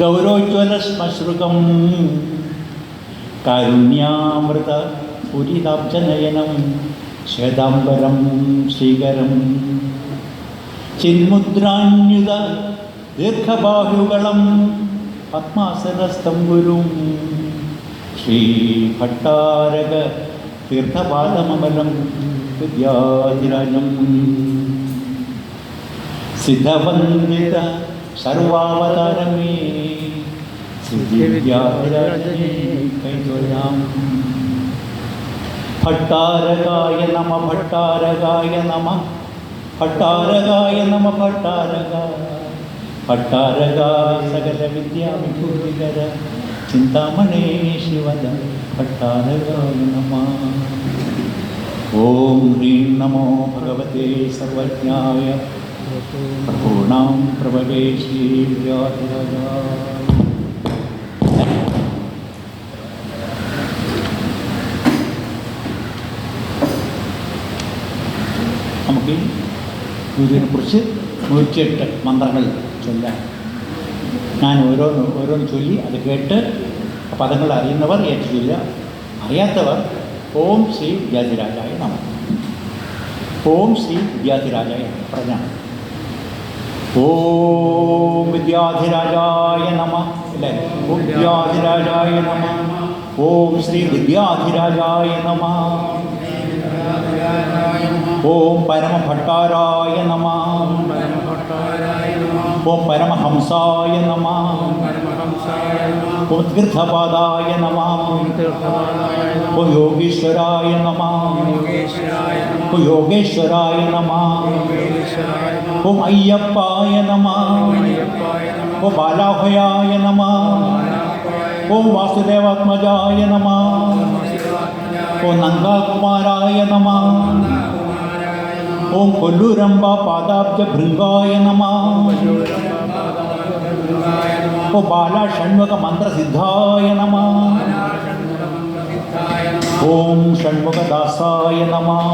ഗൗരോജ്വലശ്മശ്രുകം. കാരുണ്യാമൃത പുരിതാബ്ജനയനം. ശ്വേതാംബരം ശ്രീകരം. ചിന്മുദ്രാന്യുത ദീർഘബാഹുകളം പത്മാസനസ്ഥം ഗുരും. ശ്രീഭട്ടാരക തീർത്ഥപാദമമലം വിദ്യാധിരാജം സിദ്ധവന്ദിത സർവാവതാരമേ. കൈതൊഴാം ഭട്ടാരകായ നമ ഭട്ടാരകായ നമ. ഭട്ടാരകായ നമ ഭട്ടാരക. ഭട്ടാരക സകല വിദ്യാവിഭൂതികര ചിന്താമണേ ശിവദ ഭട്ടാരകായ നമ. ഓം ഹ്രീം നമോ ഭഗവതേ സർവജ്ഞായ പ്രഭൂണാം പ്രഭവേ ശ്രീ വിദ്യാധിരാജായ നമുക്ക് ഗുരുവിനെ കുറിച്ച് നൂറ്റിയെട്ട് മന്ത്രങ്ങൾ ചൊല്ലാം. ഞാൻ ഓരോന്ന് ഓരോന്ന് ചൊല്ലി അത് കേട്ട് പദങ്ങൾ അറിയുന്നവർ ഏറ്റു ചൊല്ലുക അറിയാത്തവർ ഓം ശ്രീ വിദ്യാധിരാജായ നമ. ഓം ശ്രീ വിദ്യാധിരാജായ നമ. ஓம் வித்யாதிராஜாய நம. இல்லை ஓம் வித்யாதிராஜாய நம. ஓம் ஸ்ரீ வித்யாதிராஜாய நம. ஓம் பரம பட்டாராய நம. ஓம் பரமஹம்சாய நம. तीर्थपादाय नमः। योगेश्वराय नमः। योगेश्वराय नमः। कुम अय्यप्पाय नमः। ओ बालाहयाय नमः। ओम वासुदेवात्मजाय नमः। ओ नंदाकुमाराय नमः। ओम कोल्लूरंबा पादाब्ज भृंगाय नमः। को बाला षण्मुख मंत्र सिद्धाय नमः ओम षण्मुख दासाय नमः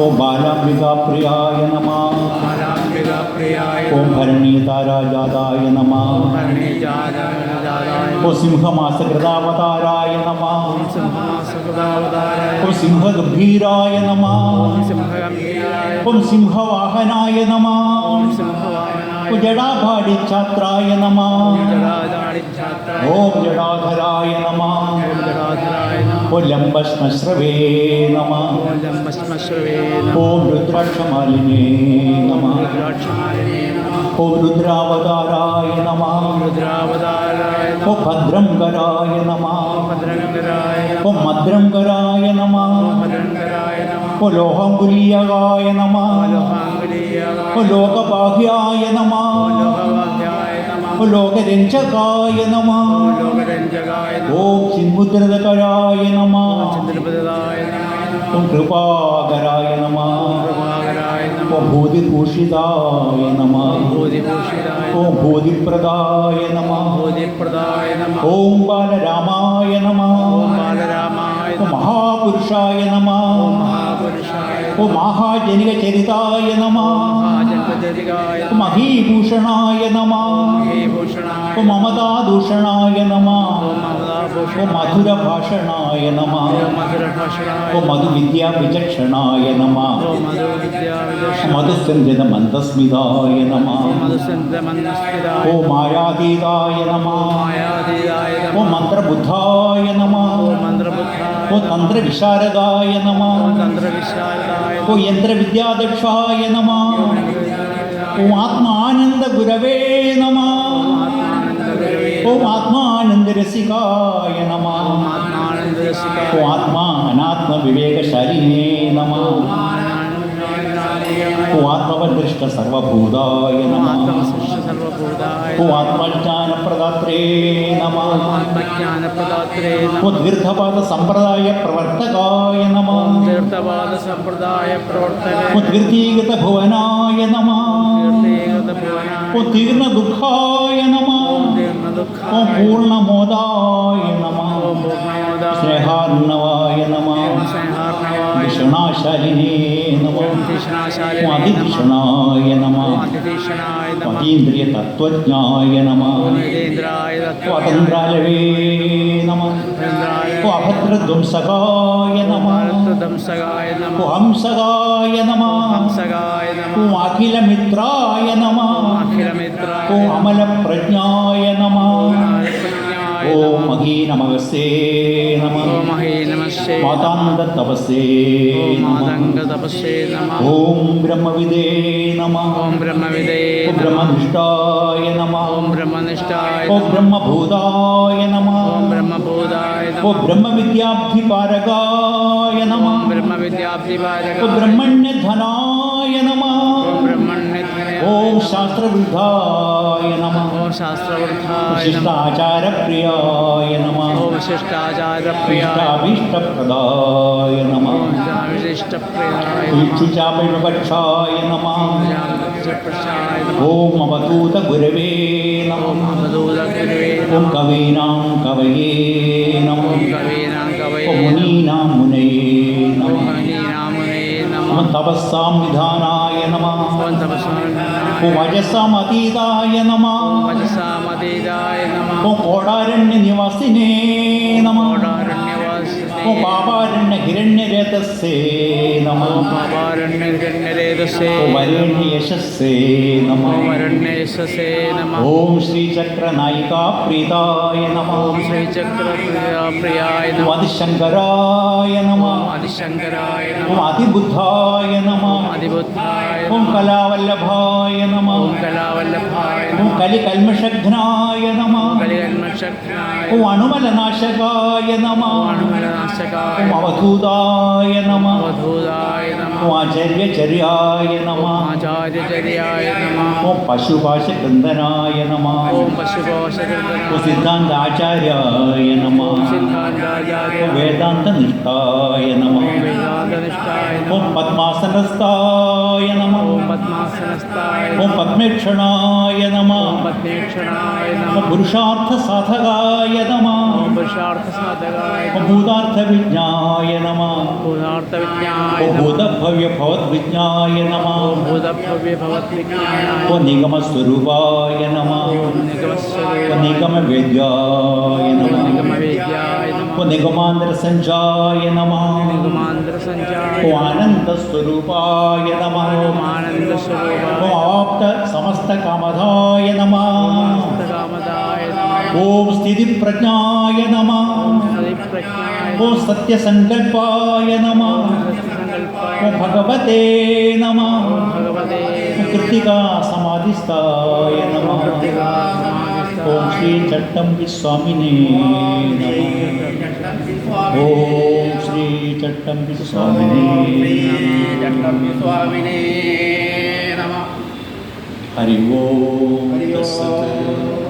ओम बालाम्बिका प्रियाय नमः ओम भरणी ताराजादाय नमः ओम सिंहमास कृतावताराय नमः ओम सिंह गंभीराय नमः ओम सिंह वाहनाय नमः जडाभाडिच्छात्राय नम। ओम जडाधराय नम। ॐ श्रवे नम। ओम रुद्राक्षमालिने नमः। ॐ रुद्रावताराय नमः। ॐ भद्रङ्गराय नमः। ॐ मद्रङ्गराय नम। മദ്രംകരായ നമ ലോകബാഹ്യായ നമ ലോകരഞ്ജകായ നമ ഓം ചിന്മുദ്രതകരായ നമ ഓം കൃപാകരായ നമ ഓം ഭൂതിഭൂഷിതായ നമ ഓം ഭൂതിപ്രദായ നമ ഓം ബാലരാമായ നമ മഹാപുരുഷായ നമ ओ महाजनिकचरिताय नमः ओ महीभूषणाय नमः ओ ममतादूषणाय नमः ओ मधुरभाषणाय नमः ओ मधुविद्याविचक्षणाय नमः मधुसञ्जनमन्दस्मिताय नमः ओ मायातीताय नमः ओ मन्त्रबुद्धाय नमः ഓ തന്ത്രവിശാരദായ നമ. ഓ യന്ത്രവിദ്യാദക്ഷായ നമ. ഓ ആത്മാനന്ദ ഗുരവേ നമ. ഓ ആത്മാനന്ദരസികായ നമ. ഓ ആത്മാ അനാത്മ വിവേകശാലിനേ നമ. ആത്മവദൃഷ്ട സർവഭൂതായ ആത്മജ്ഞാനപ്രദാത്രേ നമ. തീർത്ഥപാദ സമ്പ്രദായ പ്രവർത്തകായ നമ. തീർത്ഥപാദ സമ്പ്രദായ പ്രവർത്തക ഓ തീർത്ഥീകൃത ഭുവനായ നമ. തീർന്ന ദുഃഖായ നമ. ഓ പൂർണമോദായ നമ. സ്നേഹാർണവായ നമ. അതിധിഷണാശാലിനേ നമ. അതിധിഷണായ അതീന്ദ്രിയ തത്വജ്ഞായ നമ. സ്വാതന്ത്രാലവേ നമ. അഭദ്രധ്വംസകായ നമ. ഹംസകായ നമ. അഖിലമിത്രായ നമ. അമലപ്രജ്ഞായ നമ. मही नमस्ते नमः। महे नमस्ते। मातांग नमः। ओम ब्रह्मविदे नमः। ओम ब्रह्मविदे ब्रह्मनिष्ठाय नमः। ओम ब्रह्मनिष्ठाय ओम ब्रह्मभूताय नमः। ओम ब्रह्मभूताय नमः। ओम ब्रह्म ओम शास्त्र वृद्धाय नमः। ओम शास्त्र वृद्धाय शिष्टाचार प्रियाय नमः। ओम शिष्टाचार प्रदाय नमः। विशिष्ट प्रियाय नमः। ओम अवधूत गुरवे नमः अवधूत गुरवे ओम कवीनां कवये नमः। ओम कवीनां कवये ओम मुनीनां मुनये नमः। मुनीनां मुनये नमः। तपस्सां നമഃ. ഓം നമ. ഓടാരണ്യ നമഃ. കോടാരണ്യ നിവാസിനേ നമ. പാപാരണ്യ നമ ഓം യശസ്സേ വരേണ്യ യശസ്സേ നമ ഓം പ്രീതായ ഓം അതിശങ്കരായ ഓം നമഃ അതിബുദ്ധായ നമ ഓം കലാവല്ലഭായ നമ ഓം കലാവല്ലഭായ ഓം നമഃ കലികൽമഷഘ്നായ നമ കലികൽമഷഘ്നായ ഓം അണുമലനാശകായ നമ वाचकाय अवधूताय नमः अवधूताय नमः आचार्यचर्याय नमः आचार्यचर्याय नमः ओम पशुपाशकृन्दनाय नमः ओम पशुपाशकृन्दनाय सिद्धांत आचार्याय नमः सिद्धांताचार्य वेदान्तनिष्ठाय नमः वेदान्तनिष्ठाय ओम पद्मासनस्थाय नमः ओम पद्मेक्षणाय नमः। ओम पद्मेक्षणाय नमः। ओम पुरुषार्थ साधकाय नमः। ओम पुरुषार्थ साधकाय ओम भूतार्थ विज्ञाय नमः। भूतार्थ विज्ञाय ओम भूत भव्य भवत् विज्ञाय नमः। ओम भूत भव्य भवत् विज्ञाय ओम निगम स्वरूपाय नमः। ओम निगम स्वरूपाय ओम निगम वेद्याय नमः। निगम वेद्याय निगमांध्र संचाय नमः निगमांध्र संचाय ओ आनंद स्वरूपाय नमः ओम आनंद स्वरूपाय आप्त समस्त कामदाय नमः कामदाय नमः ओम स्थिति प्रज्ञाय नमः ओम सत्य संकल्पाय नमः ओम भगवते नमः कृतिका समाधिस्थाय नमः ఓం శ్రీ చట్టంబి స్వామిని ఓం శ్రీ చట్టంబి స్వామిని స్వామిని హరి ఓం హరి ఓం